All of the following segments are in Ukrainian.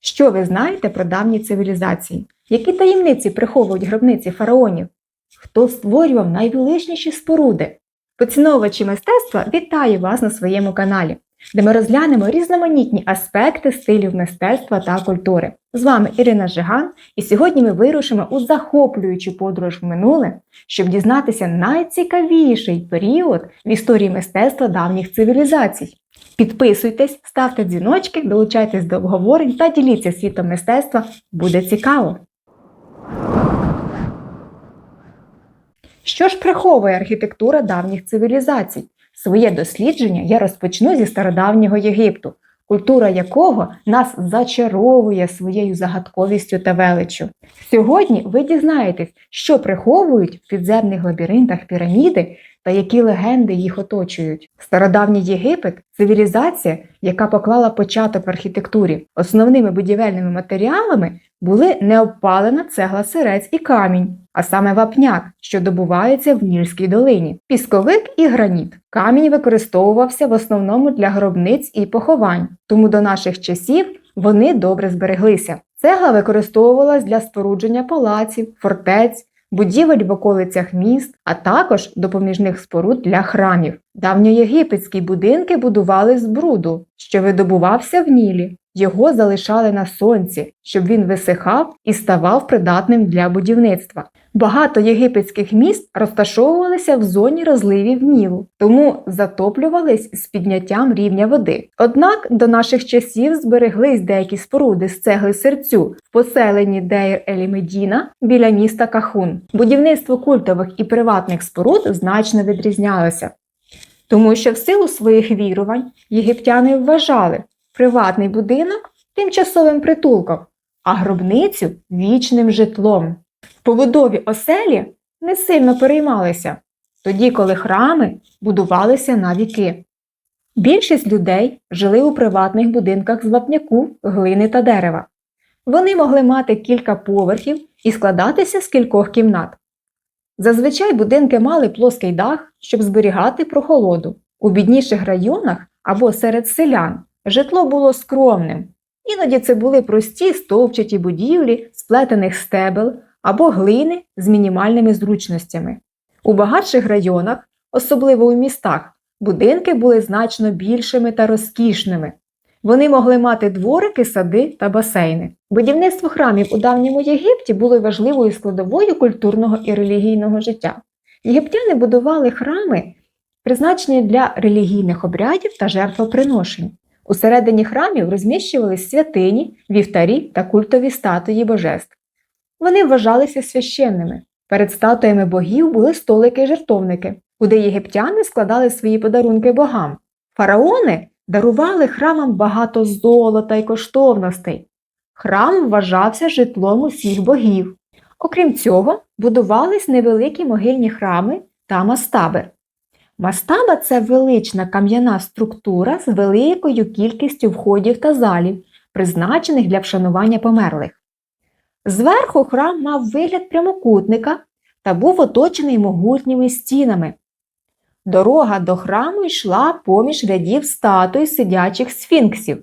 Що ви знаєте про давні цивілізації? Які таємниці приховують гробниці фараонів? Хто створював найвеличніші споруди? Поціновувачі мистецтва вітаю вас на своєму каналі, де ми розглянемо різноманітні аспекти стилів мистецтва та культури. З вами Ірина Жиган, і сьогодні ми вирушимо у захоплюючу подорож в минуле, щоб дізнатися найцікавіший період в історії мистецтва давніх цивілізацій. Підписуйтесь, ставте дзвіночки, долучайтесь до обговорень та діліться світом мистецтва. Буде цікаво! Що ж приховує архітектура давніх цивілізацій? Своє дослідження я розпочну зі стародавнього Єгипту, культура якого нас зачаровує своєю загадковістю та величчю. Сьогодні ви дізнаєтесь, що приховують в підземних лабіринтах піраміди та які легенди їх оточують. Стародавній Єгипет цивілізація, яка поклала початок архітектурі. Основними будівельними матеріалами були необпалена цегла сирець і камінь, а саме вапняк, що добувається в Нільській долині, пісковик і граніт. Камінь використовувався в основному для гробниць і поховань, тому до наших часів вони добре збереглися. Цегла використовувалась для спорудження палаців, фортець, будівель в околицях міст, а також допоміжних споруд для храмів. Давньоєгипетські будинки будували з бруду, що видобувався в Нілі. Його залишали на сонці, щоб він висихав і ставав придатним для будівництва. Багато єгипетських міст розташовувалися в зоні розливів Нілу, тому затоплювались з підняттям рівня води. Однак до наших часів збереглись деякі споруди з цегли серцю в поселенні Дейр Елімедіна біля міста Кахун. Будівництво культових і приватних споруд значно відрізнялося, тому що в силу своїх вірувань єгиптяни вважали приватний будинок тимчасовим притулком, а гробницю вічним житлом. Побудові оселі не сильно переймалися, тоді, коли храми будувалися на віки. Більшість людей жили у приватних будинках з вапняку, глини та дерева. Вони могли мати кілька поверхів і складатися з кількох кімнат. Зазвичай будинки мали плоский дах, щоб зберігати прохолоду. У бідніших районах або серед селян житло було скромним. Іноді це були прості стовпчаті будівлі, сплетених стебел або глини з мінімальними зручностями. У багатших районах, особливо у містах, будинки були значно більшими та розкішними. Вони могли мати дворики, сади та басейни. Будівництво храмів у давньому Єгипті було важливою складовою культурного і релігійного життя. Єгиптяни будували храми, призначені для релігійних обрядів та жертвоприношень. Усередині храмів розміщувались святині, вівтарі та культові статуї божеств. Вони вважалися священними. Перед статуями богів були столики й жертовники, куди єгиптяни складали свої подарунки богам. Фараони дарували храмам багато золота й коштовностей. Храм вважався житлом усіх богів. Окрім цього, будувались невеликі могильні храми та мастаби. Мастаба це велична кам'яна структура з великою кількістю входів та залів, призначених для вшанування померлих. Зверху храм мав вигляд прямокутника та був оточений могутніми стінами. Дорога до храму йшла поміж рядів статуй сидячих сфінксів.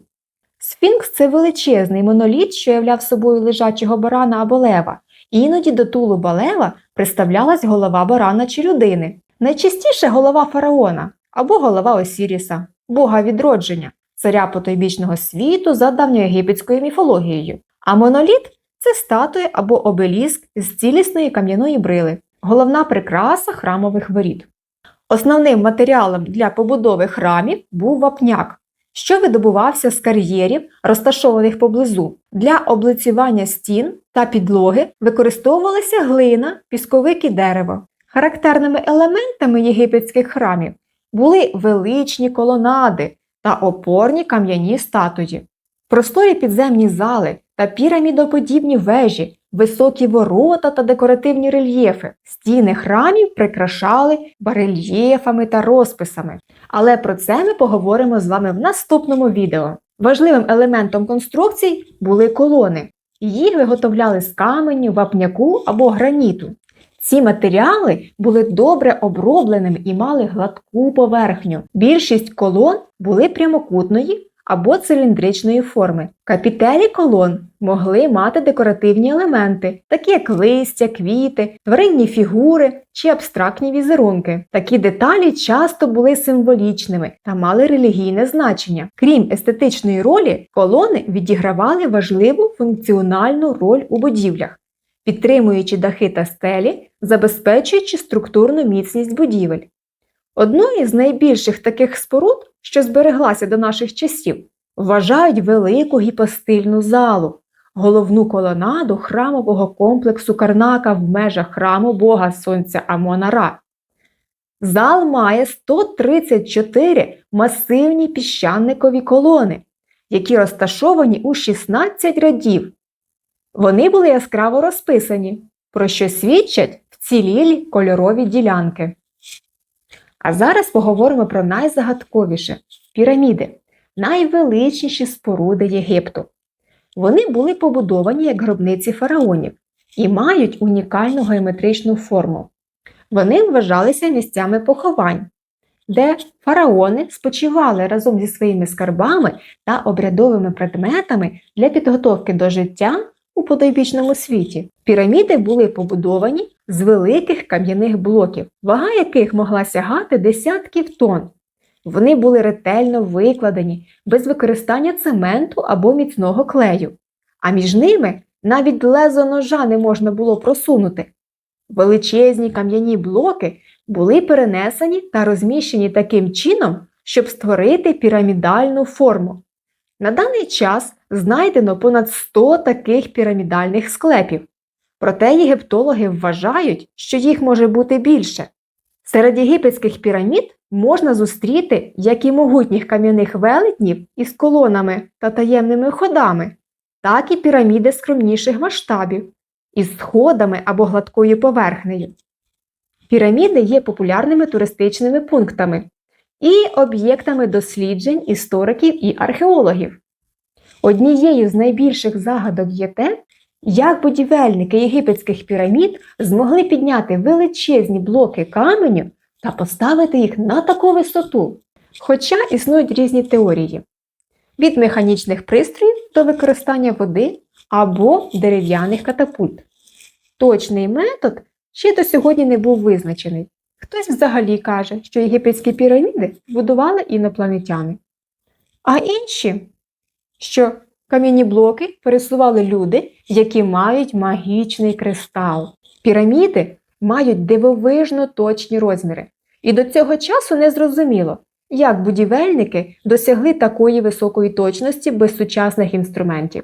Сфінкс це величезний моноліт, що являв собою лежачого барана або лева. Іноді до тулуба лева приставлялась голова барана чи людини. Найчастіше голова фараона або голова Осіріса, бога відродження, царя потойбічного світу за давньоєгипетською міфологією. А моноліт це статуя або обеліск з цілісної кам'яної брили, головна прикраса храмових воріт. Основним матеріалом для побудови храмів був вапняк, що видобувався з кар'єрів, розташованих поблизу. Для облицювання стін та підлоги використовувалася глина, пісковик і дерево. Характерними елементами єгипетських храмів були величні колонади та опорні кам'яні статуї, просторі підземні зали та пірамідоподібні вежі, високі ворота та декоративні рельєфи. Стіни храмів прикрашали барельєфами та розписами. Але про це ми поговоримо з вами в наступному відео. Важливим елементом конструкцій були колони. Їх виготовляли з каменю, вапняку або граніту. Ці матеріали були добре обробленими і мали гладку поверхню. Більшість колон були прямокутної або циліндричної форми. Капітелі колон могли мати декоративні елементи, такі як листя, квіти, тваринні фігури чи абстрактні візерунки. Такі деталі часто були символічними та мали релігійне значення. Крім естетичної ролі, колони відігравали важливу функціональну роль у будівлях, підтримуючи дахи та стелі, забезпечуючи структурну міцність будівель. Одною з найбільших таких споруд, що збереглася до наших часів, вважають велику гіпостильну залу, головну колонаду храмового комплексу Карнака в межах храму Бога Сонця Амона-Ра. Зал має 134 масивні піщаникові колони, які розташовані у 16 рядів. Вони були яскраво розписані, про що свідчать вцілілі кольорові ділянки. А зараз поговоримо про найзагадковіше піраміди, найвеличніші споруди Єгипту. Вони були побудовані як гробниці фараонів і мають унікальну геометричну форму. Вони вважалися місцями поховань, де фараони спочивали разом зі своїми скарбами та обрядовими предметами для підготовки до життя у потойбічному світі. Піраміди були побудовані з великих кам'яних блоків, вага яких могла сягати десятків тонн. Вони були ретельно викладені без використання цементу або міцного клею, а між ними навіть лезо ножа не можна було просунути. Величезні кам'яні блоки були перенесені та розміщені таким чином, щоб створити пірамідальну форму. На даний час знайдено понад 100 таких пірамідальних склепів. Проте єгиптологи вважають, що їх може бути більше. Серед єгипетських пірамід можна зустріти як і могутніх кам'яних велетнів із колонами та таємними ходами, так і піраміди скромніших масштабів із сходами або гладкою поверхнею. Піраміди є популярними туристичними пунктами і об'єктами досліджень істориків і археологів. Однією з найбільших загадок є те, як будівельники єгипетських пірамід змогли підняти величезні блоки каменю та поставити їх на таку висоту. Хоча існують різні теорії: від механічних пристроїв до використання води або дерев'яних катапульт. Точний метод ще до сьогодні не був визначений. Хтось взагалі каже, що єгипетські піраміди будували інопланетяни. А інші, що кам'яні блоки пересували люди, які мають магічний кристал. Піраміди мають дивовижно точні розміри. І до цього часу не зрозуміло, як будівельники досягли такої високої точності без сучасних інструментів.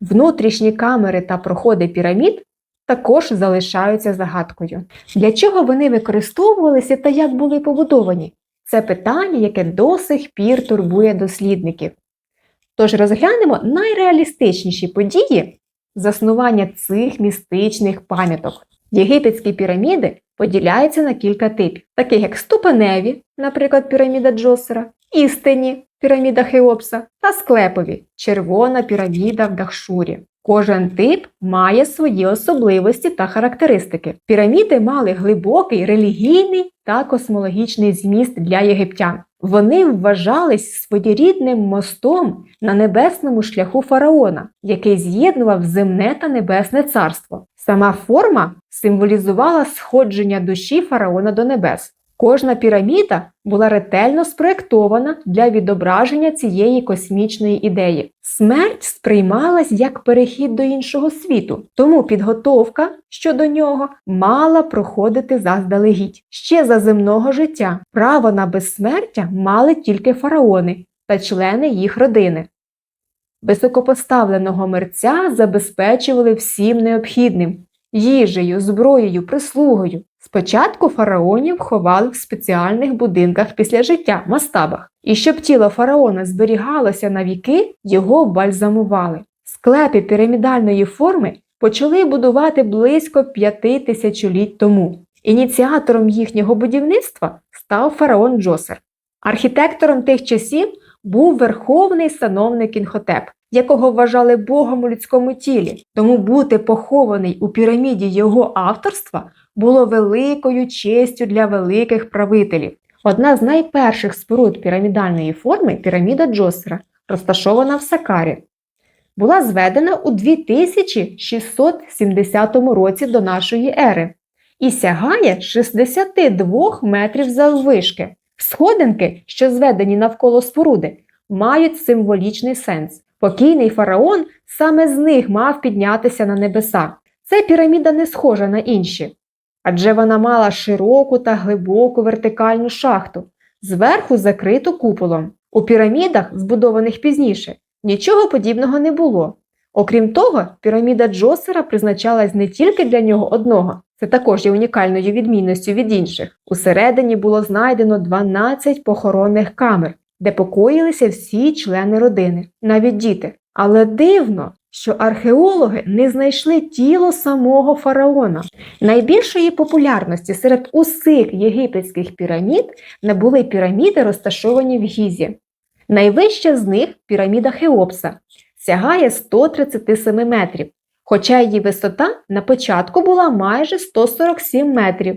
Внутрішні камери та проходи пірамід також залишаються загадкою. Для чого вони використовувалися та як були побудовані? Це питання, яке до сих пір турбує дослідників. Тож розглянемо найреалістичніші події заснування цих містичних пам'яток. Єгипетські піраміди поділяються на кілька типів, таких як ступеневі, наприклад, піраміда Джосера, істинні піраміда Хеопса та склепові червона піраміда в Дахшурі. Кожен тип має свої особливості та характеристики. Піраміди мали глибокий релігійний та космологічний зміст для єгиптян. Вони вважались своєрідним мостом на небесному шляху фараона, який з'єднував земне та небесне царство. Сама форма символізувала сходження душі фараона до небес. Кожна піраміда була ретельно спроєктована для відображення цієї космічної ідеї. Смерть сприймалась як перехід до іншого світу, тому підготовка щодо нього мала проходити заздалегідь. Ще за земного життя право на безсмертя мали тільки фараони та члени їх родини. Високопоставленого мерця забезпечували всім необхідним їжею, зброєю, прислугою. Спочатку фараонів ховали в спеціальних будинках після життя, мастабах, і щоб тіло фараона зберігалося на віки, його бальзамували. Склепи пірамідальної форми почали будувати близько п'яти тисячоліть тому. Ініціатором їхнього будівництва став фараон Джосер. Архітектором тих часів був верховний сановник Кінхотеп, якого вважали Богом у людському тілі. Тому бути похований у піраміді його авторства було великою честю для великих правителів. Одна з найперших споруд пірамідальної форми піраміда Джосера розташована в Сакарі. Була зведена у 2670 році до нашої ери і сягає 62 метрів заввишки. Сходинки, що зведені навколо споруди, мають символічний сенс. Покійний фараон саме з них мав піднятися на небеса. Ця піраміда не схожа на інші, адже вона мала широку та глибоку вертикальну шахту, зверху закриту куполом. У пірамідах, збудованих пізніше, нічого подібного не було. Окрім того, піраміда Джосера призначалась не тільки для нього одного, це також є унікальною відмінністю від інших. Усередині було знайдено 12 похоронних камер, де покоїлися всі члени родини, навіть діти. Але дивно, що археологи не знайшли тіло самого фараона. Найбільшої популярності серед усіх єгипетських пірамід набули піраміди, розташовані в Гізі. Найвища з них піраміда Хеопса, сягає 137 метрів, хоча її висота на початку була майже 147 метрів.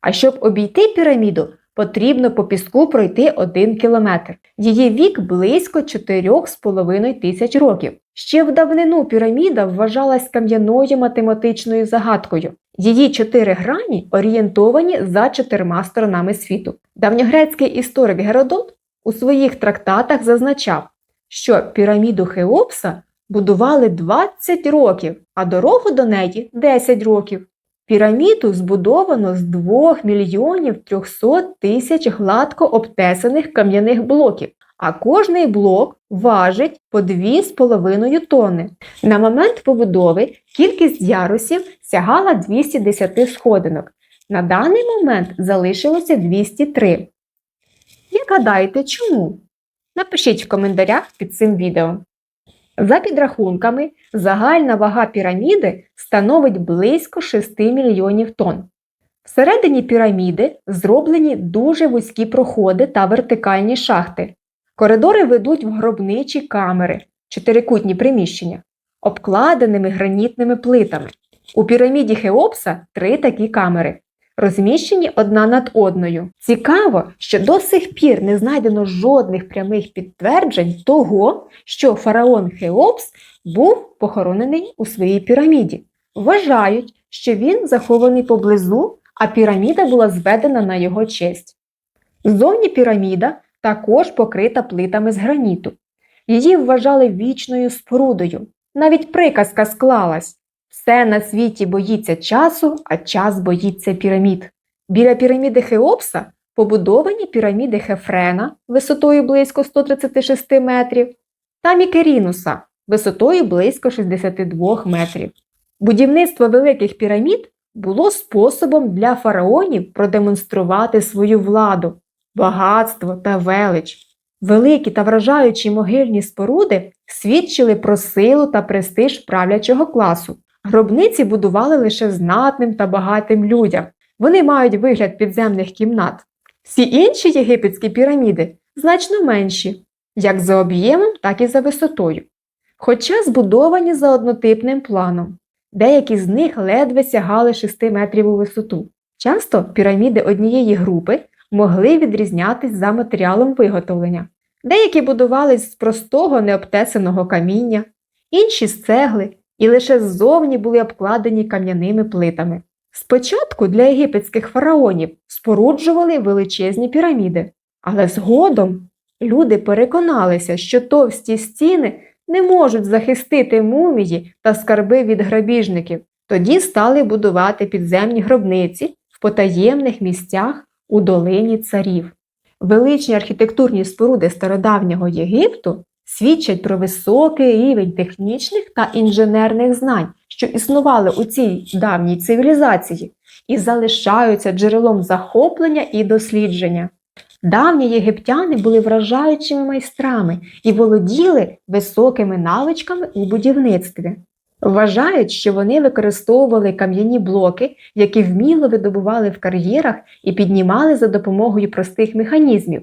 А щоб обійти піраміду, потрібно по піску пройти 1 кілометр. Її вік близько 4,5 тисяч років. Ще в давнину піраміда вважалась кам'яною математичною загадкою. Її чотири грані орієнтовані за чотирма сторонами світу. Давньогрецький історик Геродот у своїх трактатах зазначав, що піраміду Хеопса будували 20 років, а дорогу до неї 10 років. Піраміду збудовано з 2 мільйонів 300 тисяч гладко обтесаних кам'яних блоків, а кожний блок важить по 2,5 тонни. На момент побудови кількість ярусів сягала 210 сходинок. На даний момент залишилося 203. Як гадаєте, чому? Напишіть в коментарях під цим відео. За підрахунками, загальна вага піраміди становить близько 6 мільйонів тонн. Всередині піраміди зроблені дуже вузькі проходи та вертикальні шахти. Коридори ведуть в гробничі камери, чотирикутні приміщення, обкладеними гранітними плитами. У піраміді Хеопса три такі камери, розміщені одна над одною. Цікаво, що до сих пір не знайдено жодних прямих підтверджень того, що фараон Хеопс був похоронений у своїй піраміді. Вважають, що він захований поблизу, а піраміда була зведена на його честь. Ззовні піраміда також покрита плитами з граніту. Її вважали вічною спорудою. Навіть приказка склалась все на світі боїться часу, а час боїться пірамід. Біля піраміди Хеопса побудовані піраміди Хефрена висотою близько 136 метрів та Мікерінуса висотою близько 62 метрів. Будівництво великих пірамід було способом для фараонів продемонструвати свою владу, багатство та велич. Великі та вражаючі могильні споруди свідчили про силу та престиж правлячого класу. Гробниці будували лише знатним та багатим людям. Вони мають вигляд підземних кімнат. Всі інші єгипетські піраміди значно менші, як за об'ємом, так і за висотою. Хоча збудовані за однотипним планом. Деякі з них ледве сягали 6 метрів у висоту. Часто піраміди однієї групи могли відрізнятись за матеріалом виготовлення. Деякі будувались з простого необтесаного каміння, інші з цегли і лише ззовні були обкладені кам'яними плитами. Спочатку для єгипетських фараонів споруджували величезні піраміди, але згодом люди переконалися, що товсті стіни не можуть захистити мумії та скарби від грабіжників. Тоді стали будувати підземні гробниці в потаємних місцях у долині царів. Величні архітектурні споруди стародавнього Єгипту свідчать про високий рівень технічних та інженерних знань, що існували у цій давній цивілізації, і залишаються джерелом захоплення і дослідження. Давні єгиптяни були вражаючими майстрами і володіли високими навичками у будівництві. Вважають, що вони використовували кам'яні блоки, які вміло видобували в кар'єрах і піднімали за допомогою простих механізмів,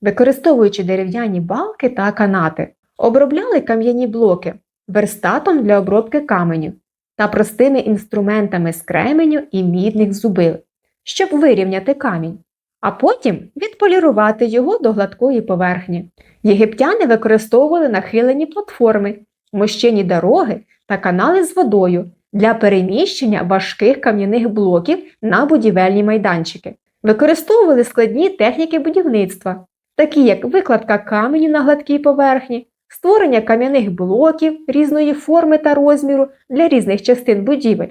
використовуючи дерев'яні балки та канати, обробляли кам'яні блоки верстатом для обробки каменю та простими інструментами з кременю і мідних зубил, щоб вирівняти камінь. а потім відполірувати його до гладкої поверхні. Єгиптяни використовували нахилені платформи, мощені дороги та канали з водою для переміщення важких кам'яних блоків на будівельні майданчики. Використовували складні техніки будівництва, такі як викладка каменю на гладкій поверхні, створення кам'яних блоків різної форми та розміру для різних частин будівель,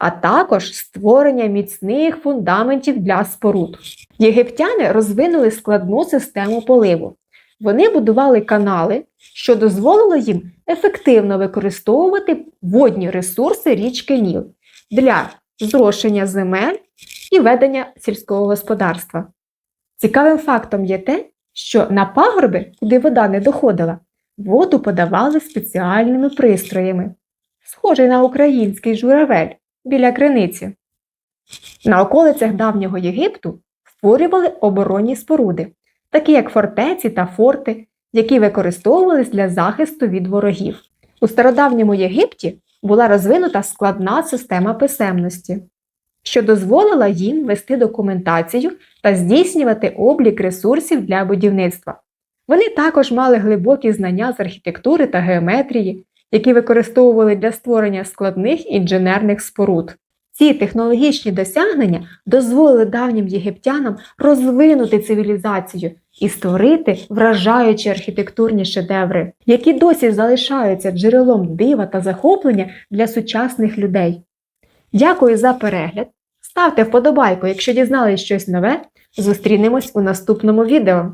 а також створення міцних фундаментів для споруд. Єгиптяни розвинули складну систему поливу. Вони будували канали, що дозволило їм ефективно використовувати водні ресурси річки Ніл для зрошення земель і ведення сільського господарства. Цікавим фактом є те, що на пагорби, куди вода не доходила, воду подавали спеціальними пристроями, схожий на український журавель біля криниці. На околицях давнього Єгипту створювали оборонні споруди, такі як фортеці та форти, які використовувались для захисту від ворогів. У стародавньому Єгипті була розвинута складна система писемності, що дозволила їм вести документацію та здійснювати облік ресурсів для будівництва. Вони також мали глибокі знання з архітектури та геометрії, які використовували для створення складних інженерних споруд. Ці технологічні досягнення дозволили давнім єгиптянам розвинути цивілізацію і створити вражаючі архітектурні шедеври, які досі залишаються джерелом дива та захоплення для сучасних людей. Дякую за перегляд! Ставте вподобайку, якщо дізнались щось нове. Зустрінемось у наступному відео.